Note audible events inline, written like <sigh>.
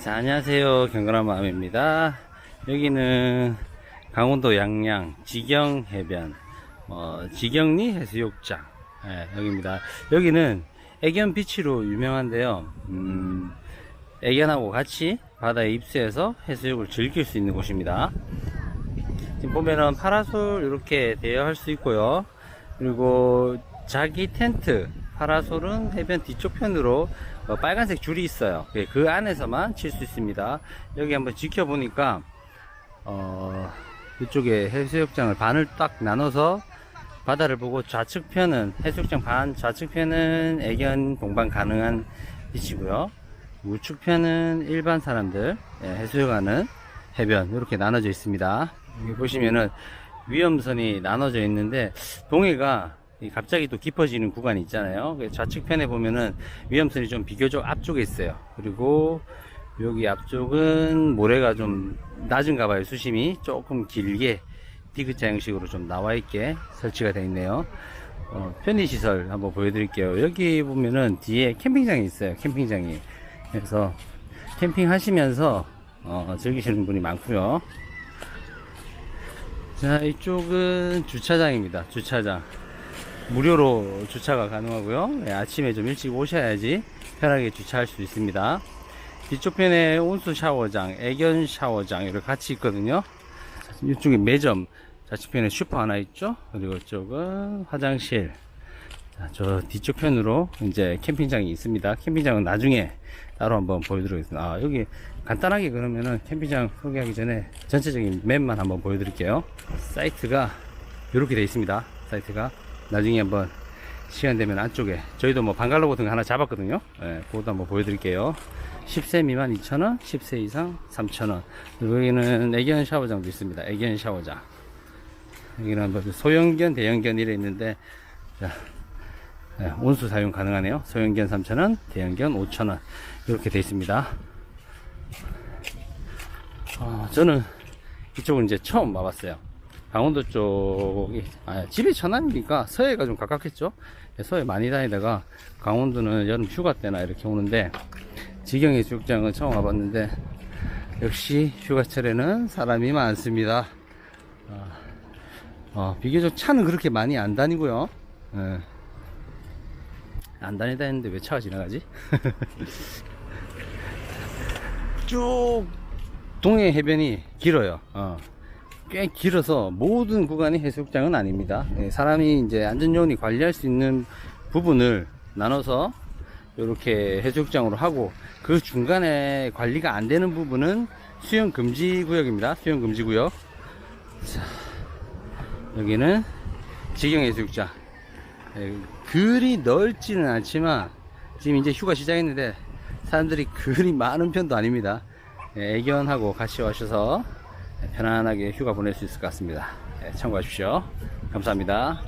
자, 안녕하세요. 경건한 마음입니다. 여기는 강원도 양양 지경 해변, 어, 지경리 해수욕장, 예, 여기입니다. 여기는 애견 비치로 유명한데요. 음, 애견하고 같이 바다에 입수해서 해수욕을 즐길 수 있는 곳입니다. 지금 보면은 파라솔 이렇게 대여할 수 있고요. 그리고 자기 텐트, 파라솔은 해변 뒤쪽 편으로 어, 빨간색 줄이 있어요. 예, 그 안에서만 칠 수 있습니다. 여기 한번 지켜보니까 어, 이쪽에 해수욕장을 반을 딱 나눠서 바다를 보고 좌측편은 해수욕장 반, 좌측편은 애견 동반 가능한 위치고요. 우측편은 일반 사람들 예, 해수욕하는 해변 이렇게 나눠져 있습니다. 여기 보시면은 위험선이 나눠져 있는데 동해가 이 갑자기 또 깊어지는 구간이 있잖아요. 그 좌측편에 보면은 위험선이 좀 비교적 앞쪽에 있어요. 그리고 여기 앞쪽은 모래가 좀 낮은가 봐요. 수심이 조금 길게 디귿자 형식으로 좀 나와 있게 설치가 되어 있네요. 어, 편의시설 한번 보여드릴게요. 여기 보면은 뒤에 캠핑장이 있어요. 캠핑장이. 그래서 캠핑 하시면서 어, 즐기시는 분이 많고요. 자, 이쪽은 주차장입니다. 주차장. 무료로 주차가 가능하고요. 네, 아침에 좀 일찍 오셔야지 편하게 주차할 수 있습니다. 뒤쪽 편에 온수 샤워장, 애견 샤워장 이렇게 같이 있거든요. 이쪽에 매점, 좌측편에 슈퍼 하나 있죠. 그리고 이쪽은 화장실. 자, 저 뒤쪽 편으로 이제 캠핑장이 있습니다. 캠핑장은 나중에 따로 한번 보여드리겠습니다. 아, 여기 간단하게 그러면은 캠핑장 소개하기 전에 전체적인 맵만 한번 보여드릴게요. 사이트가 이렇게 되어 있습니다. 사이트가 나중에 한번 시간 되면 안쪽에 저희도 뭐 방갈로 같은 거 하나 잡았거든요. 예, 그것도 한번 보여드릴게요. 10세 미만 2,000원, 10세 이상 3,000원. 그리고 여기는 애견 샤워장도 있습니다. 애견 샤워장. 여기는 뭐 소형견, 대형견 이래 있는데 자, 예, 온수 사용 가능하네요. 소형견 3,000원, 대형견 5,000원. 이렇게 되어 있습니다. 어, 저는 이쪽은 이제 처음 와봤어요. 강원도 쪽이, 아, 집이 천안이니까 서해가 좀 가깝겠죠? 예, 서해 많이 다니다가 강원도는 여름 휴가 때나 이렇게 오는데 지경해 수욕장은 처음 와봤는데 역시 휴가철에는 사람이 많습니다. 어, 어, 비교적 차는 그렇게 많이 안 다니고요. 예. 안 다니다 했는데 왜 차가 지나가지? <laughs> 쭉 동해 해변이 길어요. 어. 꽤 길어서 모든 구간이 해수욕장은 아닙니다. 예, 사람이 이제 안전요원이 관리할 수 있는 부분을 나눠서 이렇게 해수욕장으로 하고 그 중간에 관리가 안 되는 부분은 수영 금지 구역입니다. 수영 금지 구역. 자, 여기는 지경 해수욕장. 예, 그리 넓지는 않지만 지금 이제 휴가 시작했는데 사람들이 그리 많은 편도 아닙니다. 예, 애견하고 같이 오셔서 편안하게 휴가 보낼 수 있을 것 같습니다. 예, 참고하십시오. 감사합니다.